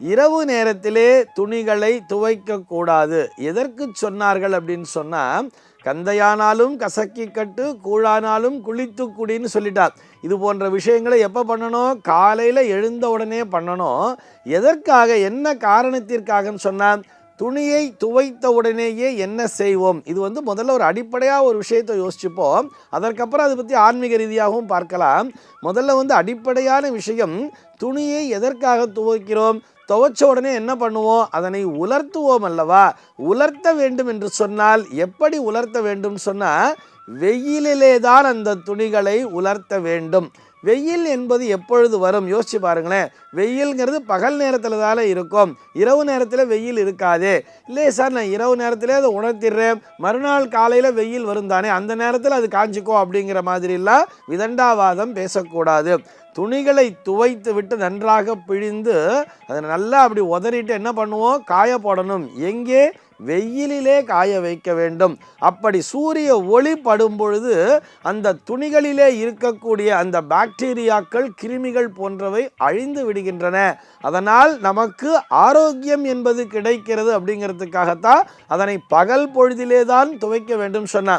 இரவு நேரத்திலே துணிகளை துவைக்கக்கூடாது. எதற்கு சொன்னார்கள் அப்படின்னு சொன்னால் கந்தையானாலும் கசக்கி கட்டு கூழானாலும் குளித்து குடின்னு சொல்லிட்டார். இது போன்ற விஷயங்களை எப்போ பண்ணணும்? காலையில் எழுந்த உடனே பண்ணணும். எதற்காக என்ன காரணத்திற்காகன்னு சொன்னால் துணியை துவைத்த உடனேயே என்ன செய்வோம்? இது வந்து முதல்ல ஒரு அடிப்படையாக ஒரு விஷயத்தை யோசிச்சுப்போம். அதற்கப்புறம் அதை பற்றி ஆன்மீக ரீதியாகவும் பார்க்கலாம். முதல்ல வந்து அடிப்படையான விஷயம் துணியை எதற்காக துவைக்கிறோம்? துவைச்ச உடனே என்ன பண்ணுவோம்? அதனை உலர்த்துவோம் அல்லவா? உலர்த்த வேண்டும் என்று சொன்னால் எப்படி உலர்த்த வேண்டும் சொன்னால் வெயிலிலே தான் அந்த துணிகளை உலர்த்த வேண்டும். வெயில் என்பது எப்பொழுது வரும்? யோசிச்சு பாருங்களேன். வெயில்ங்கிறது பகல் நேரத்தில் தானே இருக்கும். இரவு நேரத்தில் வெயில் இருக்காது. இல்லையே சார் நான் இரவு நேரத்தில் அதை உணர்த்திடுறேன். மறுநாள் காலையில் வெயில் வரும் தானே. அந்த நேரத்தில் அது காஞ்சிக்கோ அப்படிங்கிற மாதிரிலாம் விதண்டாவாதம் பேசக்கூடாது. துணிகளை துவைத்து விட்டு நன்றாக பிழிந்து அதை நல்லா அப்படி உதறிட்டு என்ன பண்ணுவோம்? காய போடணும். எங்கே? வெயிலிலே காய வைக்க வேண்டும். அப்படி சூரிய ஒளி படும் பொழுது அந்த துணிகளிலே இருக்கக்கூடிய அந்த பாக்டீரியாக்கள் கிருமிகள் போன்றவை அழிந்து விடுகின்றன. அதனால் நமக்கு ஆரோக்கியம் என்பது கிடைக்கிறது அப்படிங்கிறதுக்காகத்தான் அதனை பகல் பொழுதிலே தான் துவைக்க வேண்டும் சொன்னார்.